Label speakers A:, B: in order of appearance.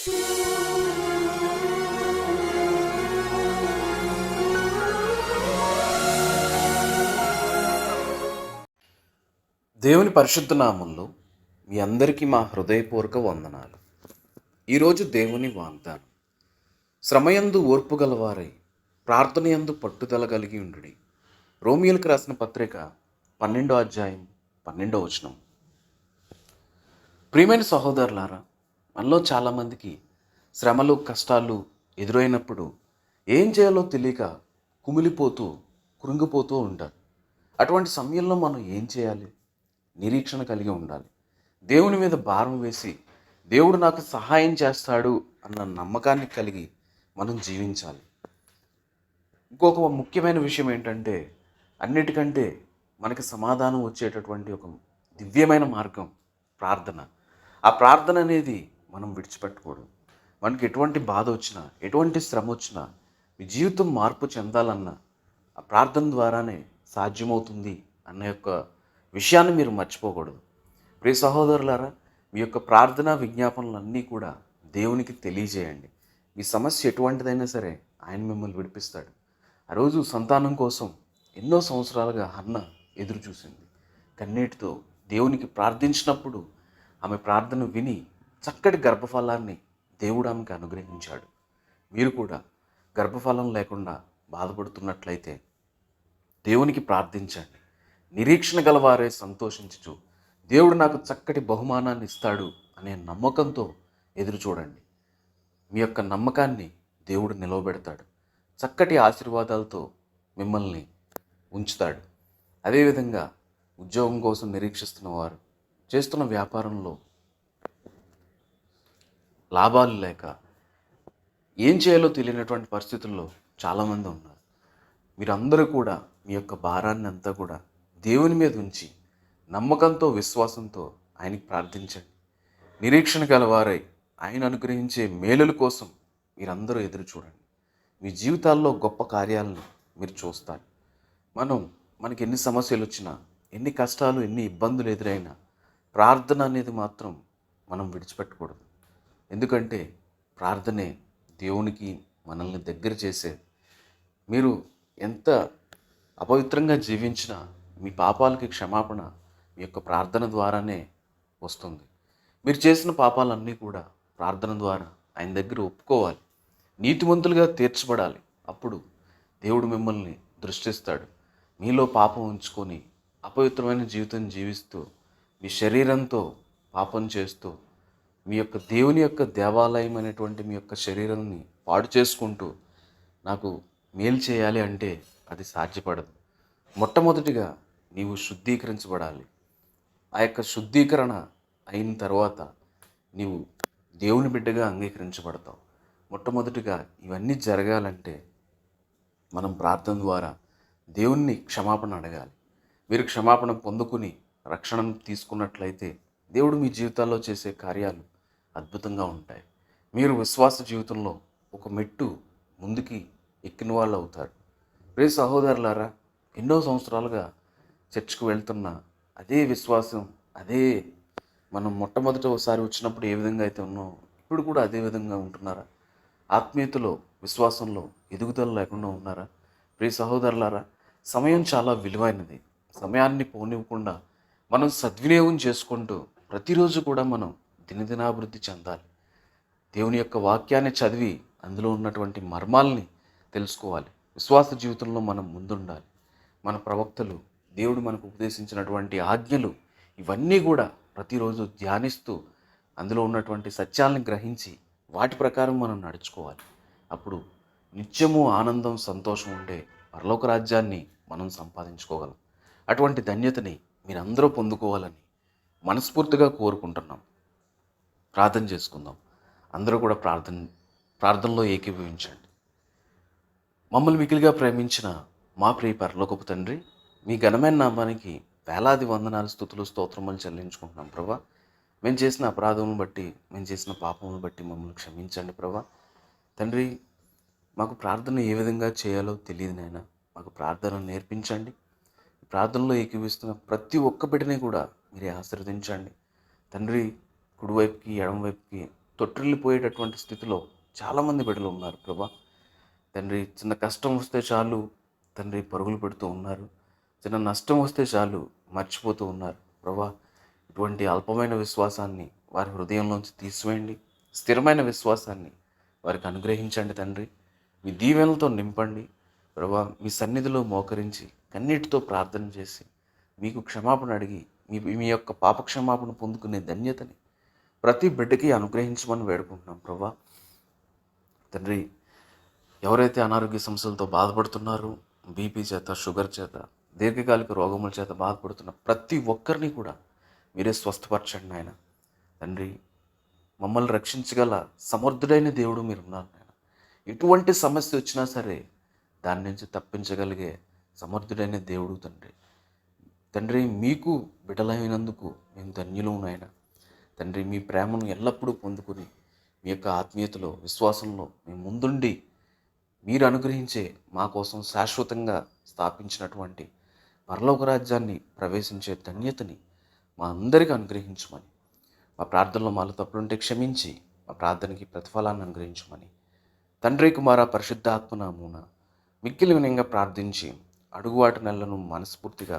A: దేవుని పరిశుద్ధ నామంలో మీ అందరికీ మా హృదయపూర్వక వందనాలు. ఈరోజు దేవుని వాగ్దానం. శ్రమయందు ఓర్పు గలవారై ప్రార్థనయందు పట్టుదల కలిగి ఉండుడి. రోమియోలకు రాసిన పత్రిక పన్నెండో అధ్యాయం పన్నెండో వచనం. ప్రియమైన సహోదరులారా మనలో చాలామందికి శ్రమలు కష్టాలు ఎదురైనప్పుడు ఏం చేయాలో తెలియక కుమిలిపోతూ కృంగిపోతూ ఉంటారు. అటువంటి సమయంలో మనం ఏం చేయాలి? నిరీక్షణ కలిగి ఉండాలి. దేవుని మీద భారం వేసి దేవుడు నాకు సహాయం చేస్తాడు అన్న నమ్మకాన్ని కలిగి మనం జీవించాలి. ఇంకొక ముఖ్యమైన విషయం ఏంటంటే అన్నిటికంటే మనకి సమాధానం వచ్చేటటువంటి ఒక దివ్యమైన మార్గం ప్రార్థన. ఆ ప్రార్థన అనేది మనం విడిచిపెట్టకూడదు మనకి ఎటువంటి బాధ వచ్చినా ఎటువంటి శ్రమ వచ్చినా మీ జీవితం మార్పు చెందాలన్నా ఆ ప్రార్థన ద్వారానే సాధ్యమవుతుంది అన్న యొక్క విషయాన్ని మీరు మర్చిపోకూడదు. ప్రియ సహోదరులారా మీ యొక్క ప్రార్థనా విజ్ఞాపనలన్నీ కూడా దేవునికి తెలియజేయండి. మీ సమస్య ఎటువంటిదైనా సరే ఆయన మిమ్మల్ని విడిపిస్తాడు. ఆ రోజు సంతానం కోసం ఎన్నో సంవత్సరాలుగా అన్న ఎదురు చూసింది కన్నీటితో దేవునికి ప్రార్థించినప్పుడు ఆమె ప్రార్థన విని చక్కటి గర్భఫలాన్ని దేవుడు ఆమెకు అనుగ్రహించాడు. మీరు కూడా గర్భఫలం లేకుండా బాధపడుతున్నట్లయితే దేవునికి ప్రార్థించండి. నిరీక్షణ గలవారే సంతోషించుచు. దేవుడు నాకు చక్కటి బహుమానాన్ని ఇస్తాడు అనే నమ్మకంతో ఎదురు చూడండి. మీ యొక్క నమ్మకాన్ని దేవుడు నిలవబెడతాడు. చక్కటి ఆశీర్వాదాలతో మిమ్మల్ని ఉంచుతాడు. అదేవిధంగా ఉద్యోగం కోసం నిరీక్షిస్తున్న వారు చేస్తున్న వ్యాపారంలో లాభాలు లేక ఏం చేయాలో తెలియనటువంటి పరిస్థితుల్లో చాలామంది ఉన్నారు. మీరందరూ కూడా మీ యొక్క భారాన్ని అంతా కూడా దేవుని మీద ఉంచి నమ్మకంతో విశ్వాసంతో ఆయనకి ప్రార్థించండి. నిరీక్షణ గలవారై ఆయన అనుగ్రహించే మేలుల కోసం మీరందరూ ఎదురు చూడండి. మీ జీవితాల్లో గొప్ప కార్యాలను మీరు చూస్తారు. మనం మనకి ఎన్ని సమస్యలు వచ్చినా ఎన్ని కష్టాలు ఎన్ని ఇబ్బందులు ఎదురైనా ప్రార్థన అనేది మాత్రం మనం విడిచిపెట్టకూడదు. ఎందుకంటే ప్రార్థనే దేవునికి మనల్ని దగ్గర చేసేది మీరు ఎంత అపవిత్రంగా జీవించినా మీ పాపాలకి క్షమాపణ మీ యొక్క ప్రార్థన ద్వారానే వస్తుంది. మీరు చేసిన పాపాలన్నీ కూడా ప్రార్థన ద్వారా ఆయన దగ్గర ఒప్పుకోవాలి. నీతిమంతులుగా తీర్చబడాలి. అప్పుడు దేవుడు మిమ్మల్ని దృష్టిస్తాడు. మీలో పాపం ఉంచుకొని అపవిత్రమైన జీవితం జీవిస్తూ మీ శరీరంతో పాపం చేస్తూ మీ యొక్క దేవుని యొక్క దేవాలయం అనేటువంటి మీ యొక్క శరీరాన్ని పాడు చేసుకుంటూ నాకు మేలు చేయాలి అంటే అది సాధ్యపడదు. మొట్టమొదటిగా నీవు శుద్ధీకరించబడాలి. ఆ యొక్క శుద్ధీకరణ అయిన తర్వాత నీవు దేవుని బిడ్డగా అంగీకరించబడతావు. మొట్టమొదటిగా ఇవన్నీ జరగాలంటే మనం ప్రార్థన ద్వారా దేవుణ్ణి క్షమాపణ అడగాలి. మీరు క్షమాపణ పొందుకుని రక్షణను తీసుకున్నట్లయితే దేవుడు మీ జీవితాల్లో చేసే కార్యాలు అద్భుతంగా ఉంటాయి. మీరు విశ్వాస జీవితంలో ఒక మెట్టు ముందుకి ఎక్కిన వాళ్ళు అవుతారు. రే సహోదరులారా ఎన్నో సంవత్సరాలుగా చర్చ్కు వెళ్తున్న అదే విశ్వాసం అదే మనం మొట్టమొదట ఒకసారి వచ్చినప్పుడు ఏ విధంగా అయితే ఉన్నాం ఇప్పుడు కూడా అదే విధంగా ఉంటున్నారా? ఆత్మీయతలో విశ్వాసంలో ఎదుగుదల లేకుండా ఉన్నారా? ప్రియ సహోదరులారా సమయం చాలా విలువైనది. సమయాన్ని పోనివ్వకుండా మనం సద్వినియోగం చేసుకుంటూ ప్రతిరోజు కూడా మనం దినదినాభివృద్ధి చెందాలి. దేవుని యొక్క వాక్యాన్ని చదివి అందులో ఉన్నటువంటి మర్మాల్ని తెలుసుకోవాలి. విశ్వాస జీవితంలో మనం ముందుండాలి. మన ప్రవక్తలు దేవుడు మనకు ఉపదేశించినటువంటి ఆజ్ఞలు ఇవన్నీ కూడా ప్రతిరోజు ధ్యానిస్తూ అందులో ఉన్నటువంటి సత్యాలను గ్రహించి వాటి ప్రకారం మనం నడుచుకోవాలి. అప్పుడు నిత్యము ఆనందం సంతోషం ఉండే పరలోక రాజ్యాన్ని మనం సంపాదించుకోగలం. అటువంటి ధన్యతని మీరందరూ పొందుకోవాలని మనస్ఫూర్తిగా కోరుకుంటున్నాం. ప్రార్థన చేసుకుందాం. అందరూ కూడా ప్రార్థన ప్రార్థనలో ఏకీభవించండి. మమ్మల్ని మిగిలిగా ప్రేమించిన మా ప్రియ పరలోకపు తండ్రి మీ ఘనమైన నామానికి వేలాది వందనాలు స్థుతులు స్తోత్రములు చెల్లించుకుంటున్నాం ప్రభా. మేము చేసిన అపరాధములను బట్టి మేము చేసిన పాపములను బట్టి మమ్మల్ని క్షమించండి ప్రభా. తండ్రి మాకు ప్రార్థన ఏ విధంగా చేయాలో తెలియదు నాయన. మాకు ప్రార్థన నేర్పించండి. ప్రార్థనలో ఏకీవిస్తున్న ప్రతి ఒక్క బిడ్డని కూడా మీరే ఆశీర్వదించండి. తండ్రి కుడివైపుకి ఎడమవైపుకి తొట్టిల్లిపోయేటటువంటి స్థితిలో చాలామంది బిడ్డలు ఉన్నారు ప్రభా. తండ్రి చిన్న కష్టం వస్తే చాలు తండ్రి పరుగులు పెడుతూ ఉన్నారు. చిన్న నష్టం వస్తే చాలు మర్చిపోతూ ఉన్నారు ప్రభా. ఇటువంటి అల్పమైన విశ్వాసాన్ని వారి హృదయంలోంచి తీసివేయండి. స్థిరమైన విశ్వాసాన్ని వారికి అనుగ్రహించండి తండ్రి. మీ దీవెనలతో నింపండి ప్రభా. మీ సన్నిధిలో మోకరించి కన్నీటితో ప్రార్థన చేసి మీకు క్షమాపణ అడిగి మీ మీ యొక్క పాపక్షమాపణ పొందుకునే ధన్యతని ప్రతి బిడ్డకి అనుగ్రహించమని వేడుకుంటున్నాం ప్రభా. తండ్రి ఎవరైతే అనారోగ్య సమస్యలతో బాధపడుతున్నారో బీపీ చేత షుగర్ చేత దీర్ఘకాలిక రోగముల చేత బాధపడుతున్న ప్రతి ఒక్కరిని కూడా మీరే స్వస్థపరచండి నాయన. తండ్రి మమ్మల్ని రక్షించగల సమర్థుడైన దేవుడు మీరు ఉన్నారు నాయన. ఎటువంటి సమస్య వచ్చినా సరే దాని నుంచి తప్పించగలిగే సమర్థుడైన దేవుడు తండ్రి. తండ్రి మీకు బిడలైనందుకు మేము ధన్యులు నాయన. తండ్రి మీ ప్రేమను ఎల్లప్పుడూ పొందుకుని మీ యొక్క ఆత్మీయతలో విశ్వాసంలో మేము ముందుండి మీరు అనుగ్రహించే మా కోసం శాశ్వతంగా స్థాపించినటువంటి పరలోక రాజ్యాన్ని ప్రవేశించే ధన్యతని మా అందరికీ అనుగ్రహించమని మా ప్రార్థనలో మాలో తప్పులుంటే క్షమించి మా ప్రార్థనకి ప్రతిఫలాన్ని అనుగ్రహించమని తండ్రి కుమార పరిశుద్ధాత్మనామూన మిక్కిలి వినంగా ప్రార్థించి అడుగువాటి నెలను మనస్ఫూర్తిగా